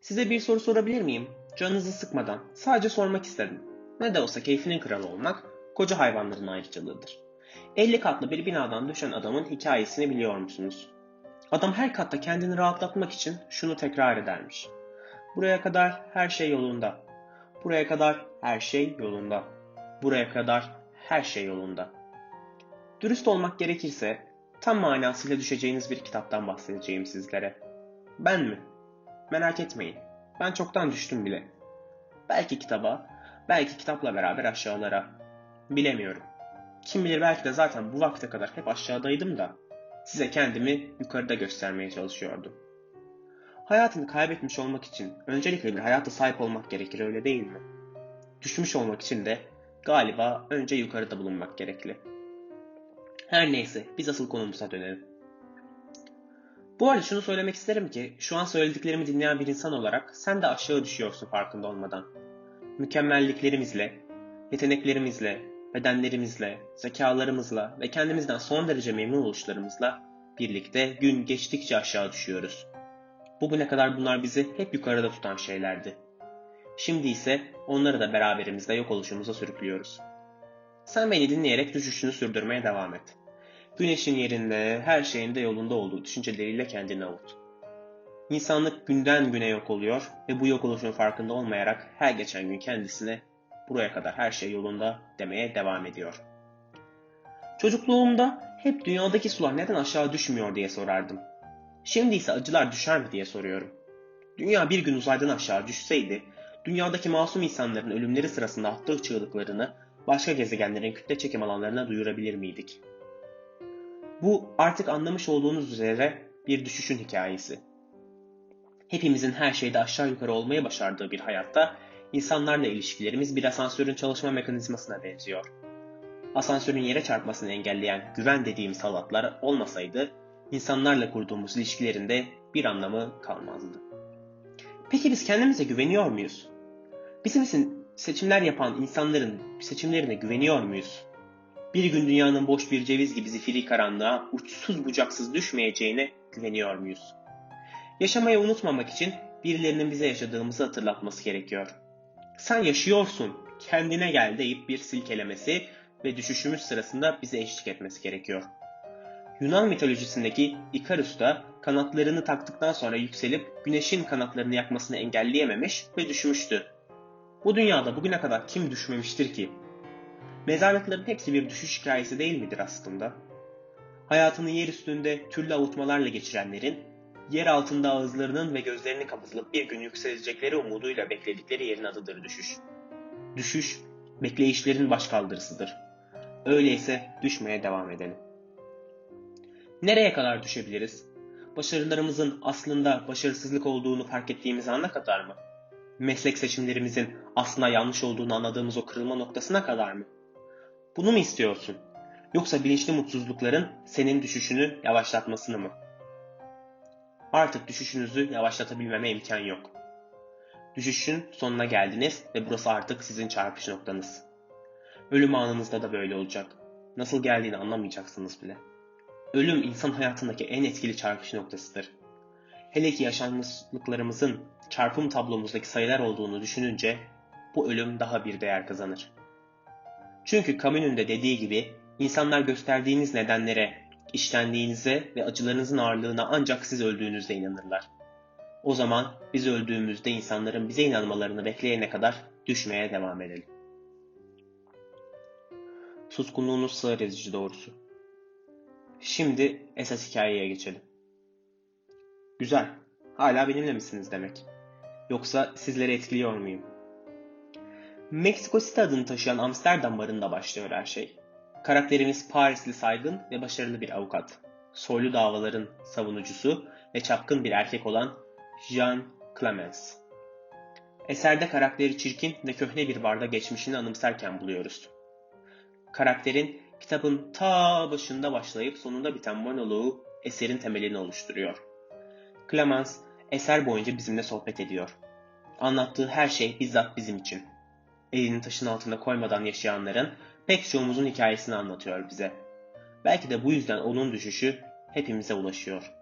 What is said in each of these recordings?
Size bir soru sorabilir miyim? Canınızı sıkmadan. Sadece sormak istedim. Ne de olsa keyfinin kralı olmak, koca hayvanların ayrıcalığıdır. 50 katlı bir binadan düşen adamın hikayesini biliyor musunuz? Adam her katta kendini rahatlatmak için şunu tekrar edermiş. Buraya kadar her şey yolunda. Buraya kadar her şey yolunda. Buraya kadar her şey yolunda. Dürüst olmak gerekirse tam manasıyla düşeceğiniz bir kitaptan bahsedeceğim sizlere. Ben mi? Merak etmeyin. Ben çoktan düştüm bile. Belki kitaba, belki kitapla beraber aşağılara. Bilemiyorum. Kim bilir belki de zaten bu vakte kadar hep aşağıdaydım da size kendimi yukarıda göstermeye çalışıyordum. Hayatını kaybetmiş olmak için öncelikle bir hayata sahip olmak gerekir öyle değil mi? Düşmüş olmak için de galiba önce yukarıda bulunmak gerekli. Her neyse biz asıl konumuza dönelim. Bu arada şunu söylemek isterim ki şu an söylediklerimi dinleyen bir insan olarak sen de aşağı düşüyorsun farkında olmadan. Mükemmelliklerimizle, yeteneklerimizle, bedenlerimizle, zekalarımızla ve kendimizden son derece memnun oluşlarımızla birlikte gün geçtikçe aşağı düşüyoruz. Bugüne kadar bunlar bizi hep yukarıda tutan şeylerdi. Şimdi ise onları da beraberimizde yok oluşumuza sürüklüyoruz. Sen beni dinleyerek düşüşünü sürdürmeye devam et. Güneşin yerinde, her şeyin de yolunda olduğu düşünceleriyle kendini avut. İnsanlık günden güne yok oluyor ve bu yok oluşun farkında olmayarak her geçen gün kendisine buraya kadar her şey yolunda demeye devam ediyor. Çocukluğumda hep dünyadaki sular neden aşağı düşmüyor diye sorardım. Şimdi ise acılar düşer mi diye soruyorum. Dünya bir gün uzaydan aşağı düşseydi, dünyadaki masum insanların ölümleri sırasında attığı çığlıklarını başka gezegenlerin kütle çekim alanlarına duyurabilir miydik? Bu artık anlamış olduğunuz üzere bir düşüşün hikayesi. Hepimizin her şeyde aşağı yukarı olmayı başardığı bir hayatta insanlarla ilişkilerimiz bir asansörün çalışma mekanizmasına benziyor. Asansörün yere çarpmasını engelleyen güven dediğimiz halatlar olmasaydı insanlarla kurduğumuz ilişkilerinde bir anlamı kalmazdı. Peki biz kendimize güveniyor muyuz? Bizim için seçimler yapan insanların seçimlerine güveniyor muyuz? Bir gün dünyanın boş bir ceviz gibi zifiri karanlığa uçsuz bucaksız düşmeyeceğine güveniyor muyuz? Yaşamayı unutmamak için birilerinin bize yaşadığımızı hatırlatması gerekiyor. Sen yaşıyorsun, kendine gel deyip bir silkelemesi ve düşüşümüz sırasında bize eşlik etmesi gerekiyor. Yunan mitolojisindeki Ikarus da kanatlarını taktıktan sonra yükselip güneşin kanatlarını yakmasını engelleyememiş ve düşmüştü. Bu dünyada bugüne kadar kim düşmemiştir ki? Mezarlıkların hepsi bir düşüş hikayesi değil midir aslında? Hayatını yer üstünde türlü avutmalarla geçirenlerin, yer altında ağızlarının ve gözlerini kapatılıp bir gün yükselecekleri umuduyla bekledikleri yerin adıdır düşüş. Düşüş, bekleyişlerin başkaldırısıdır. Öyleyse düşmeye devam edelim. Nereye kadar düşebiliriz? Başarılarımızın aslında başarısızlık olduğunu fark ettiğimiz ana kadar mı? Meslek seçimlerimizin aslında yanlış olduğunu anladığımız o kırılma noktasına kadar mı? Bunu mu istiyorsun? Yoksa bilinçli mutsuzlukların senin düşüşünü yavaşlatmasını mı? Artık düşüşünüzü yavaşlatabilmeme imkan yok. Düşüşün sonuna geldiniz ve burası artık sizin çarpış noktanız. Ölüm anınızda da böyle olacak. Nasıl geldiğini anlamayacaksınız bile. Ölüm insan hayatındaki en etkili çarpış noktasıdır. Hele ki yaşanmışlıklarımızın çarpım tablomuzdaki sayılar olduğunu düşününce bu ölüm daha bir değer kazanır. Çünkü Camus'un de dediği gibi insanlar gösterdiğiniz nedenlere, işlendiğinize ve acılarınızın ağırlığına ancak siz öldüğünüzde inanırlar. O zaman biz öldüğümüzde insanların bize inanmalarını bekleyene kadar düşmeye devam edelim. Suskunluğunuz sığır ezici doğrusu. Şimdi esas hikayeye geçelim. Güzel. Hala benimle misiniz demek. Yoksa sizleri etkiliyor muyum? Meksiko City adını taşıyan Amsterdam barında başlıyor her şey. Karakterimiz Parisli saygın ve başarılı bir avukat. Soylu davaların savunucusu ve çapkın bir erkek olan Jean Clemens. Eserde karakteri çirkin ve köhne bir barda geçmişini anımsarken buluyoruz. Karakterin kitabın ta başında başlayıp sonunda biten monoloğu eserin temelini oluşturuyor. Clemens eser boyunca bizimle sohbet ediyor. Anlattığı her şey bizzat bizim için. Elini taşın altına koymadan yaşayanların pek çoğumuzun hikayesini anlatıyor bize. Belki de bu yüzden onun düşüşü hepimize ulaşıyor.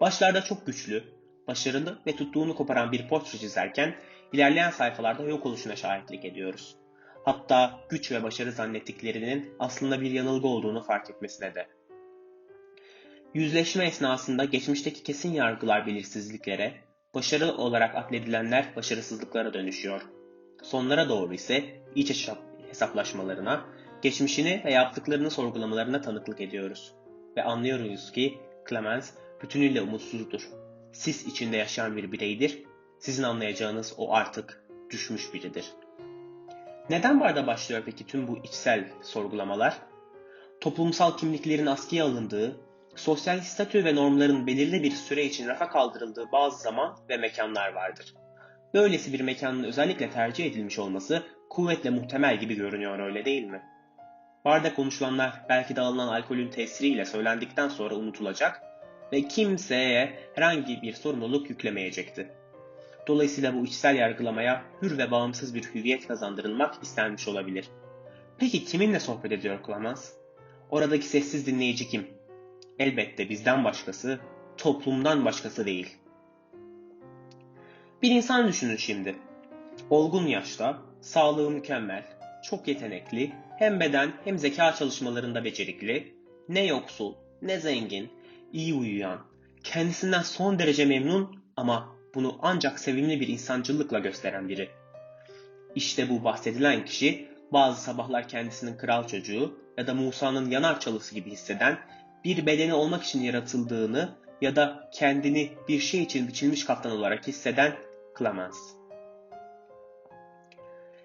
Başlarda çok güçlü, başarılı ve tuttuğunu koparan bir portre çizerken ilerleyen sayfalarda yok oluşuna şahitlik ediyoruz. Hatta güç ve başarı zannettiklerinin aslında bir yanılgı olduğunu fark etmesine de. Yüzleşme esnasında geçmişteki kesin yargılar belirsizliklere, başarı olarak addedilenler başarısızlıklara dönüşüyor. Sonlara doğru ise iç hesaplaşmalarına, geçmişini ve yaptıklarını sorgulamalarına tanıklık ediyoruz. Ve anlıyoruz ki Clemens bütünüyle umutsuzdur. Sis içinde yaşayan bir bireydir. Sizin anlayacağınız o artık düşmüş biridir. Neden barda başlıyor peki tüm bu içsel sorgulamalar? Toplumsal kimliklerin askıya alındığı, sosyal statü ve normların belirli bir süre için rafa kaldırıldığı bazı zaman ve mekanlar vardır. Böylesi bir mekanın özellikle tercih edilmiş olması kuvvetle muhtemel gibi görünüyor öyle değil mi? Barda konuşulanlar belki de alınan alkolün tesiriyle söylendikten sonra unutulacak ve kimseye herhangi bir sorumluluk yüklemeyecekti. Dolayısıyla bu içsel yargılamaya hür ve bağımsız bir hüviyet kazandırılmak istenmiş olabilir. Peki kiminle sohbet ediyor Clemens? Oradaki sessiz dinleyici kim? Elbette bizden başkası, toplumdan başkası değil. Bir insan düşünün şimdi. Olgun yaşta, sağlığı mükemmel, çok yetenekli, hem beden hem zeka çalışmalarında becerikli, ne yoksul, ne zengin, iyi uyuyan, kendisinden son derece memnun ama bunu ancak sevimli bir insancılıkla gösteren biri. İşte bu bahsedilen kişi bazı sabahlar kendisinin kral çocuğu ya da Musa'nın yanar çalısı gibi hisseden, bir bedeni olmak için yaratıldığını ya da kendini bir şey için biçilmiş kaptan olarak hisseden Clemens.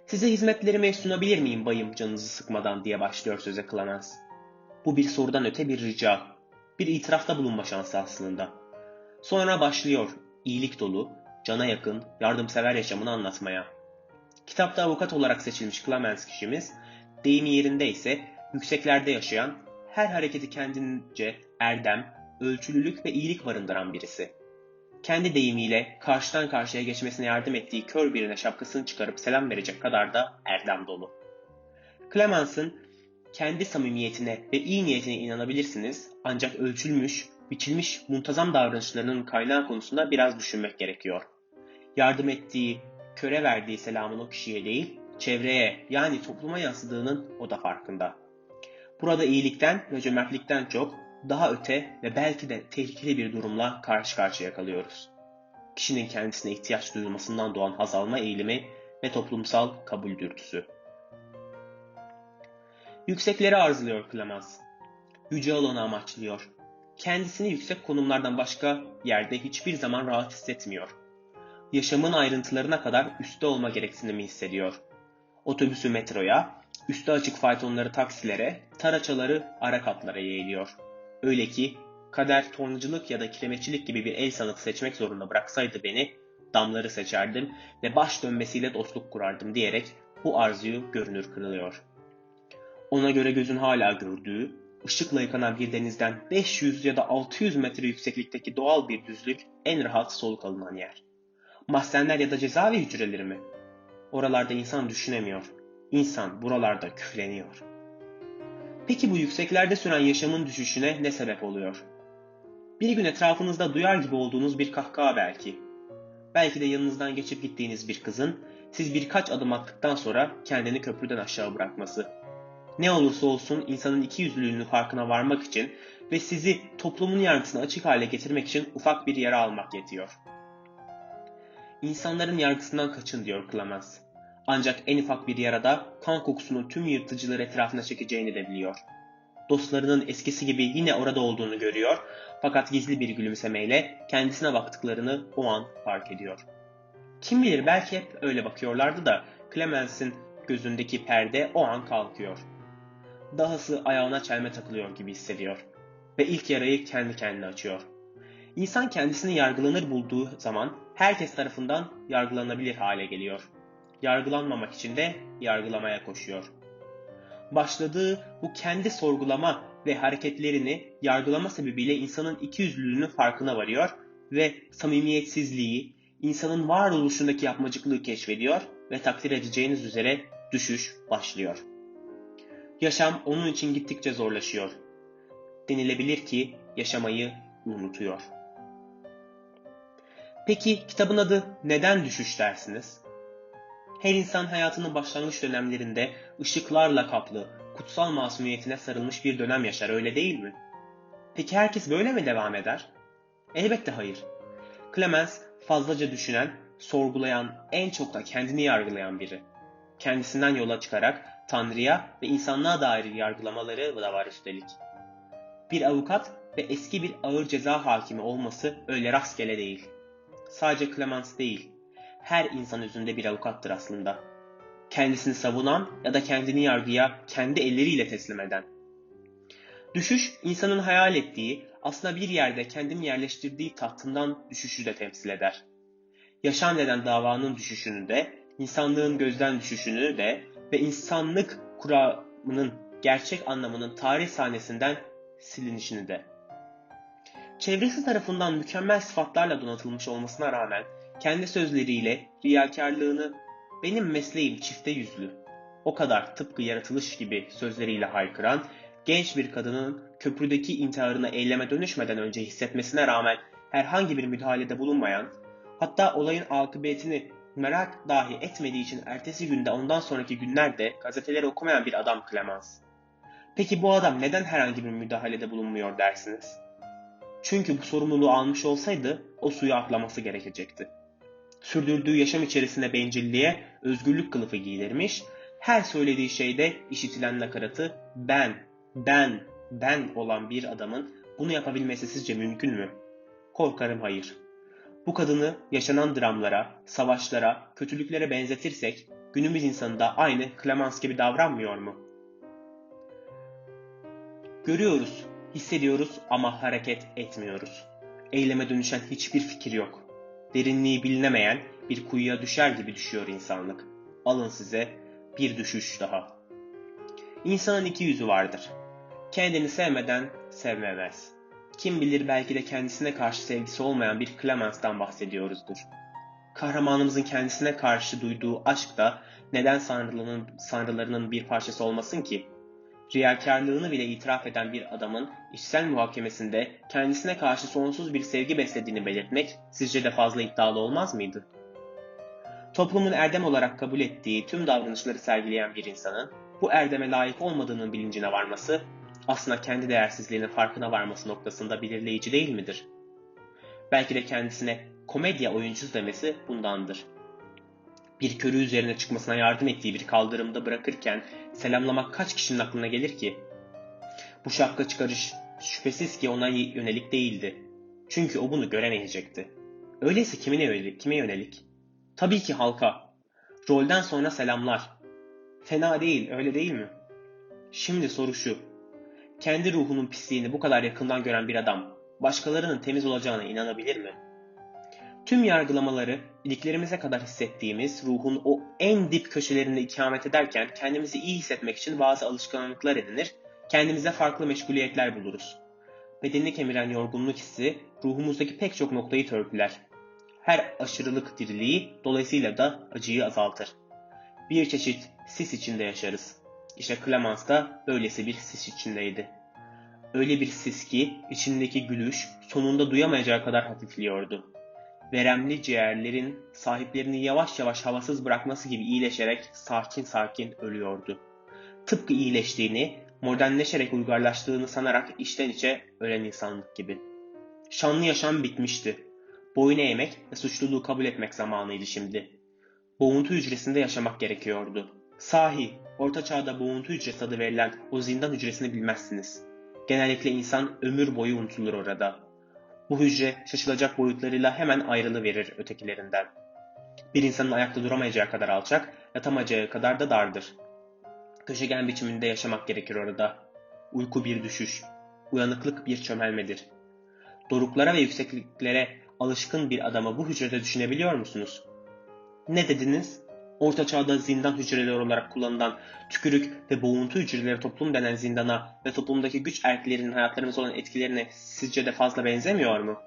Size hizmetlerimi sunabilir miyim bayım canınızı sıkmadan diye başlıyor söze Clemens. Bu bir sorudan öte bir rica, bir itirafta bulunma şansı aslında. Sonra başlıyor iyilik dolu, cana yakın, yardımsever yaşamını anlatmaya. Kitapta avukat olarak seçilmiş Clemens kişimiz, deyimi yerinde ise yükseklerde yaşayan, her hareketi kendince erdem, ölçülülük ve iyilik barındıran birisi. Kendi deyimiyle karşıdan karşıya geçmesine yardım ettiği kör birine şapkasını çıkarıp selam verecek kadar da erdem dolu. Clemens'ın kendi samimiyetine ve iyi niyetine inanabilirsiniz ancak ölçülmüş, biçilmiş muntazam davranışlarının kaynağı konusunda biraz düşünmek gerekiyor. Yardım ettiği, köre verdiği selamın o kişiye değil, çevreye yani topluma yansıdığının o da farkında. Burada iyilikten ve cömertlikten çok daha öte ve belki de tehlikeli bir durumla karşı karşıya kalıyoruz. Kişinin kendisine ihtiyaç duyulmasından doğan haz alma eğilimi ve toplumsal kabul dürtüsü. Yüksekleri arzuluyor Clemens. Yüce olanı amaçlıyor. Kendisini yüksek konumlardan başka yerde hiçbir zaman rahat hissetmiyor. Yaşamın ayrıntılarına kadar üstte olma gereksinimi hissediyor. Otobüsü metroya, üstü açık faytonları taksilere, taraçaları ara katlara yeğiliyor. Öyle ki kader tornacılık ya da kiremetçilik gibi bir el sanatı seçmek zorunda bıraksaydı beni, damları seçerdim ve baş dönmesiyle dostluk kurardım diyerek bu arzuyu görünür kırılıyor. Ona göre gözün hala gördüğü, ışıkla yıkanan bir denizden 500 ya da 600 metre yükseklikteki doğal bir düzlük en rahat soluk alınan yer. Mahzenler ya da cezaevi hücreleri mi? Oralarda insan düşünemiyor. İnsan buralarda küfleniyor. Peki bu yükseklerde süren yaşamın düşüşüne ne sebep oluyor? Bir gün etrafınızda duyar gibi olduğunuz bir kahkaha belki. Belki de yanınızdan geçip gittiğiniz bir kızın siz birkaç adım attıktan sonra kendini köprüden aşağı bırakması. Ne olursa olsun insanın iki yüzlülüğünün farkına varmak için ve sizi toplumun yargısına açık hale getirmek için ufak bir yara almak yetiyor. İnsanların yargısından kaçın diyor Clemens. Ancak en ufak bir yarada kan kokusunun tüm yırtıcıları etrafına çekeceğini de biliyor. Dostlarının eskisi gibi yine orada olduğunu görüyor fakat gizli bir gülümsemeyle kendisine baktıklarını o an fark ediyor. Kim bilir belki hep öyle bakıyorlardı da Clemens'in gözündeki perde o an kalkıyor. Dahası ayağına çelme takılıyor gibi hissediyor ve ilk yarayı kendi kendine açıyor. İnsan kendisini yargılanır bulduğu zaman herkes tarafından yargılanabilir hale geliyor yargılanmamak için de yargılamaya koşuyor. Başladığı bu kendi sorgulama ve hareketlerini yargılama sebebiyle insanın ikiyüzlülüğünün farkına varıyor ve samimiyetsizliği, insanın varoluşundaki yapmacıklığı keşfediyor ve takdir edeceğiniz üzere düşüş başlıyor. Yaşam onun için gittikçe zorlaşıyor. Denilebilir ki yaşamayı unutuyor. Peki kitabın adı neden düşüş dersiniz? Her insan hayatının başlangıç dönemlerinde ışıklarla kaplı, kutsal masumiyetine sarılmış bir dönem yaşar öyle değil mi? Peki herkes böyle mi devam eder? Elbette hayır. Clemens fazlaca düşünen, sorgulayan, en çok da kendini yargılayan biri. Kendisinden yola çıkarak Tanrı'ya ve insanlığa dair yargılamaları da var üstelik. Bir avukat ve eski bir ağır ceza hakimi olması öyle rastgele değil. Sadece Clemens değil, her insan yüzünde bir avukattır aslında. Kendisini savunan ya da kendini yargıya kendi elleriyle teslim eden. Düşüş, insanın hayal ettiği, aslında bir yerde kendini yerleştirdiği tahtından düşüşü de temsil eder. Yaşam denen davanın düşüşünü de, insanlığın gözden düşüşünü de ve insanlık kuramının gerçek anlamının tarih sahnesinden silinişini de. Çevresi tarafından mükemmel sıfatlarla donatılmış olmasına rağmen kendi sözleriyle riyakarlığını benim mesleğim çifte yüzlü, o kadar tıpkı yaratılış gibi sözleriyle haykıran genç bir kadının köprüdeki intiharını eyleme dönüşmeden önce hissetmesine rağmen herhangi bir müdahalede bulunmayan, hatta olayın akıbetini merak dahi etmediği için ertesi günde ondan sonraki günlerde gazeteleri okumayan bir adam Clemens. Peki bu adam neden herhangi bir müdahalede bulunmuyor dersiniz? Çünkü bu sorumluluğu almış olsaydı o suya atlaması gerekecekti. Sürdürdüğü yaşam içerisinde bencilliğe özgürlük kılıfı giydirmiş, her söylediği şeyde işitilen nakaratı ben, ben, ben olan bir adamın bunu yapabilmesi sizce mümkün mü? Korkarım hayır. Bu kadını yaşanan dramlara, savaşlara, kötülüklere benzetirsek günümüz insanı da aynı Clemens gibi davranmıyor mu? Görüyoruz, hissediyoruz ama hareket etmiyoruz. Eyleme dönüşen hiçbir fikir yok. Derinliği bilinemeyen bir kuyuya düşer gibi düşüyor insanlık. Alın size bir düşüş daha. İnsanın iki yüzü vardır. Kendini sevmeden sevmemez. Kim bilir belki de kendisine karşı sevgisi olmayan bir Clemens'ten bahsediyoruzdur. Kahramanımızın kendisine karşı duyduğu aşk da neden sanrılarının, sanrılarının bir parçası olmasın ki? Riyakarlığını bile itiraf eden bir adamın içsel muhakemesinde kendisine karşı sonsuz bir sevgi beslediğini belirtmek sizce de fazla iddialı olmaz mıydı? Toplumun erdem olarak kabul ettiği tüm davranışları sergileyen bir insanın bu erdeme layık olmadığının bilincine varması aslında kendi değersizliğinin farkına varması noktasında belirleyici değil midir? Belki de kendisine komedya oyuncusu demesi bundandır. Bir körü üzerine çıkmasına yardım ettiği bir kaldırımda bırakırken selamlamak kaç kişinin aklına gelir ki? Bu şapka çıkarış şüphesiz ki ona yönelik değildi. Çünkü o bunu göremeyecekti. Öyleyse kimine yönelik? Kime yönelik? Tabii ki halka. Rolden sonra selamlar. Fena değil, öyle değil mi? Şimdi soru şu kendi ruhunun pisliğini bu kadar yakından gören bir adam başkalarının temiz olacağına inanabilir mi? Tüm yargılamaları iliklerimize kadar hissettiğimiz ruhun o en dip köşelerinde ikamet ederken kendimizi iyi hissetmek için bazı alışkanlıklar edinir, kendimize farklı meşguliyetler buluruz. Bedenini kemiren yorgunluk hissi ruhumuzdaki pek çok noktayı törpüler. Her aşırılık diriliği dolayısıyla da acıyı azaltır. Bir çeşit sis içinde yaşarız. İşte Clemens da böylesi bir sis içindeydi. Öyle bir sis ki içindeki gülüş sonunda duyamayacağı kadar hafifliyordu. Veremli ciğerlerin sahiplerini yavaş yavaş havasız bırakması gibi iyileşerek sakin sakin ölüyordu. Tıpkı iyileştiğini, modernleşerek uygarlaştığını sanarak içten içe ölen insanlık gibi. Şanlı yaşam bitmişti. Boyun eğmek ve suçluluğu kabul etmek zamanıydı şimdi. Boğuntu hücresinde yaşamak gerekiyordu. Sahi, orta çağda boğuntu hücresi adı verilen o zindan hücresini bilmezsiniz. Genellikle insan ömür boyu unutulur orada. Bu hücre şaşılacak boyutlarıyla hemen ayrılı verir ötekilerinden. Bir insanın ayakta duramayacağı kadar alçak, yatamayacağı kadar da dardır. Köşegen biçiminde yaşamak gerekir orada. Uyku bir düşüş, uyanıklık bir çömelmedir. Doruklara ve yüksekliklere alışkın bir adamı bu hücrede düşünebiliyor musunuz? Ne dediniz? Orta Çağ'da zindan hücreleri olarak kullanılan tükürük ve boğuntu hücreleri toplum denen zindana ve toplumdaki güç erklerinin hayatlarımız olan etkilerine sizce de fazla benzemiyor mu?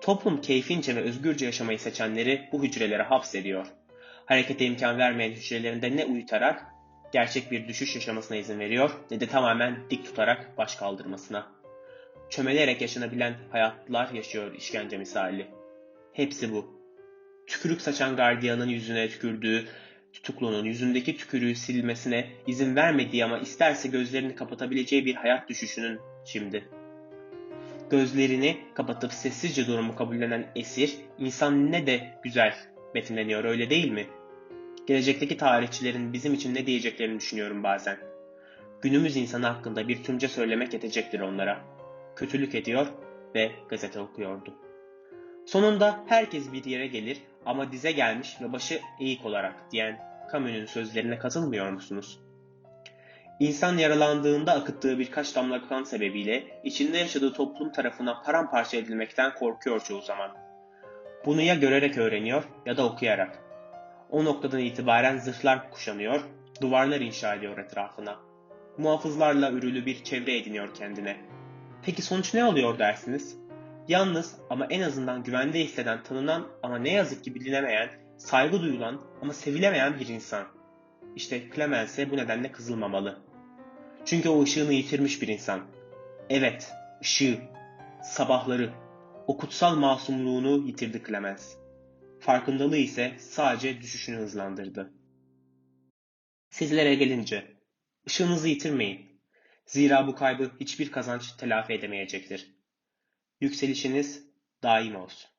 Toplum keyfince ve özgürce yaşamayı seçenleri bu hücrelere hapsediyor. Harekete imkan vermeyen hücrelerinde ne uyutarak gerçek bir düşüş yaşamasına izin veriyor ne de tamamen dik tutarak baş kaldırmasına. Çömelerek yaşanabilen hayatlar yaşıyor işkence misali. Hepsi bu. Tükürük saçan gardiyanın yüzüne tükürdüğü, tutuklunun yüzündeki tükürüğü silmesine izin vermediği ama isterse gözlerini kapatabileceği bir hayat düşüşünün şimdi. Gözlerini kapatıp sessizce durumu kabullenen esir, insan ne de güzel betimleniyor öyle değil mi? Gelecekteki tarihçilerin bizim için ne diyeceklerini düşünüyorum bazen. Günümüz insanı hakkında bir tümce söylemek yetecektir onlara. Kötülük ediyor ve gazete okuyordu. Sonunda herkes bir yere gelir ama dize gelmiş ve başı eğik olarak diyen Camus'un sözlerine katılmıyor musunuz? İnsan yaralandığında akıttığı birkaç damla kan sebebiyle içinde yaşadığı toplum tarafından paramparça edilmekten korkuyor çoğu zaman. Bunu ya görerek öğreniyor ya da okuyarak. O noktadan itibaren zırhlar kuşanıyor, duvarlar inşa ediyor etrafına. Muhafızlarla ürülü bir çevre ediniyor kendine. Peki sonuç ne oluyor dersiniz? Yalnız ama en azından güvende hisseden, tanınan ama ne yazık ki bilinemeyen, saygı duyulan ama sevilemeyen bir insan. İşte Clemens'e bu nedenle kızılmamalı. Çünkü o ışığını yitirmiş bir insan. Evet, ışığı, sabahları, o kutsal masumluğunu yitirdi Clemens. Farkındalığı ise sadece düşüşünü hızlandırdı. Sizlere gelince, ışığınızı yitirmeyin. Zira bu kaybı hiçbir kazanç telafi edemeyecektir. Yükselişiniz daim olsun.